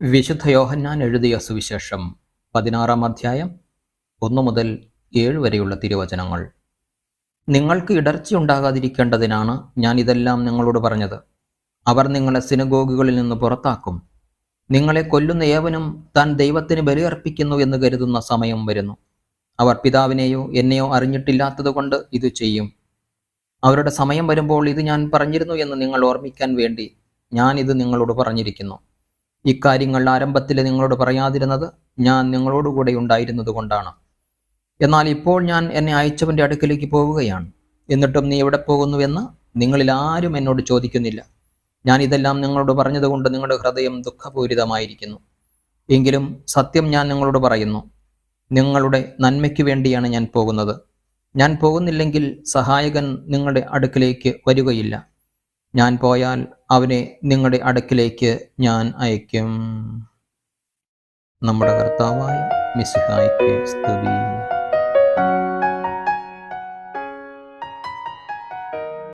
വിശുദ്ധ യോഹന്നാൻ എഴുതിയ സുവിശേഷം പതിനാറാം അധ്യായം ഒന്നു മുതൽ ഏഴ് വരെയുള്ള തിരുവചനങ്ങൾ. നിങ്ങൾക്ക് ഇടർച്ചയുണ്ടാകാതിരിക്കേണ്ടതിനാണ് ഞാൻ ഇതെല്ലാം നിങ്ങളോട് പറഞ്ഞത്. അവർ നിങ്ങളെ സിനഗോഗുകളിൽ നിന്ന് പുറത്താക്കും. നിങ്ങളെ കൊല്ലുന്ന ഏവനും താൻ ദൈവത്തിന് ബലിയർപ്പിക്കുന്നു എന്ന് കരുതുന്ന സമയം വരുന്നു. അവർ പിതാവിനെയോ എന്നെയോ അറിഞ്ഞിട്ടില്ലാത്തതുകൊണ്ട് ഇത് ചെയ്യും. അവരുടെ സമയം വരുമ്പോൾ ഇത് ഞാൻ പറഞ്ഞിരുന്നു എന്ന് നിങ്ങൾ ഓർമ്മിക്കാൻ വേണ്ടി ഞാൻ ഇത് നിങ്ങളോട് പറഞ്ഞിരിക്കുന്നു. ഇക്കാര്യങ്ങൾ ആരംഭത്തിൽ നിങ്ങളോട് പറയാതിരുന്നത് ഞാൻ നിങ്ങളോടുകൂടെ ഉണ്ടായിരുന്നത് കൊണ്ടാണ്. എന്നാൽ ഇപ്പോൾ ഞാൻ എന്നെ അയച്ചവന്റെ അടുക്കലേക്ക് പോവുകയാണ്. എന്നിട്ടും നീ എവിടെ പോകുന്നുവെന്ന് നിങ്ങളിൽ ആരും എന്നോട് ചോദിക്കുന്നില്ല. ഞാൻ ഇതെല്ലാം നിങ്ങളോട് പറഞ്ഞതുകൊണ്ട് നിങ്ങളുടെ ഹൃദയം ദുഃഖപൂരിതമായിരിക്കുന്നു. എങ്കിലും സത്യം ഞാൻ നിങ്ങളോട് പറയുന്നു. നിങ്ങളുടെ നന്മയ്ക്ക് വേണ്ടിയാണ് ഞാൻ പോകുന്നത്. ഞാൻ പോകുന്നില്ലെങ്കിൽ സഹായകൻ നിങ്ങളുടെ അടുക്കിലേക്ക് വരികയില്ല. ഞാൻ പോയാൽ അവനെ നിങ്ങളുടെ അടുക്കിലേക്ക് ഞാൻ അയക്കും. നമ്മുടെ കർത്താവായ മിസിഹായ്ക്ക് സ്തുതി.